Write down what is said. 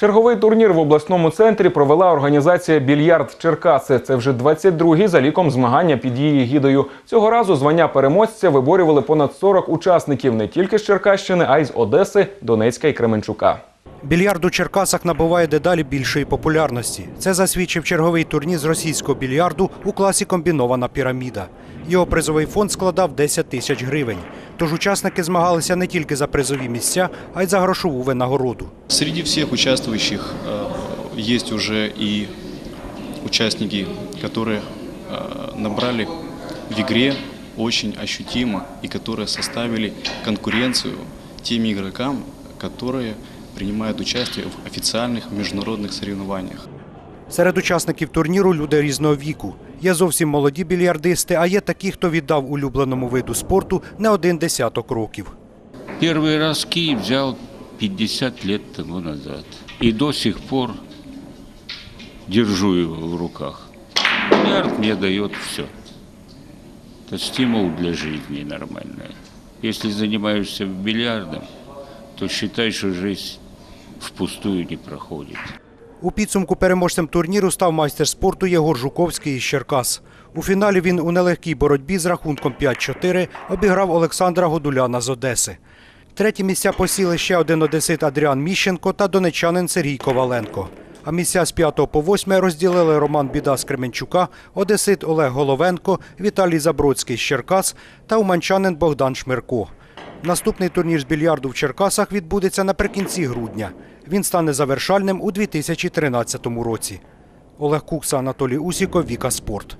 Черговий турнір в обласному центрі провела організація Більярд Черкаси. Це вже 22-гі за ліком змагання під її гідою. Цього разу звання переможця виборювали понад 40 учасників не тільки з Черкащини, а й з Одеси, Донецька і Кременчука. Більярд у Черкасах набуває дедалі більшої популярності. Це засвідчив черговий турнір з російського більярду у класі комбінована піраміда. Його призовий фонд складав 10 тисяч гривень. Тож учасники змагалися не тільки за призові місця, а й за грошову винагороду. Среди всех участвующих э, есть уже и участники, которые э, набрали в игре очень ощутимо и которые составили конкуренцию тем игрокам, которые принимают участие в официальных международных соревнованиях. Серед учасників турніру люди різного віку. Є зовсім молоді більярдисти, а є такі, хто віддав улюбленому виду спорту не один десяток років. Первый раз Киев взял 50 лет тому назад. И до сих пор держу его в руках. Миллиард мне дает все. Это стимул для жизни нормальный. Если занимаешься бильярдом, то считай, что жизнь впустую не проходит. У підсумку переможцем турніру став майстер спорту Єгор Жуковський із Черкас. У фіналі він у нелегкій боротьбі з рахунком 5-4 обіграв Олександра Годуляна з Одеси. Треті місця посіли ще один одесит Адріан Міщенко та донечанин Сергій Коваленко. А місця з 5 по 8 розділили Роман Біда з Кременчука, одесит Олег Головенко, Віталій Забродський з Черкас та уманчанин Богдан Шмирко. Наступний турнір з більярду в Черкасах відбудеться наприкінці грудня. Він стане завершальним у 2013 році. Олег Кукса, Анатолій Усіков, Віка Спорт.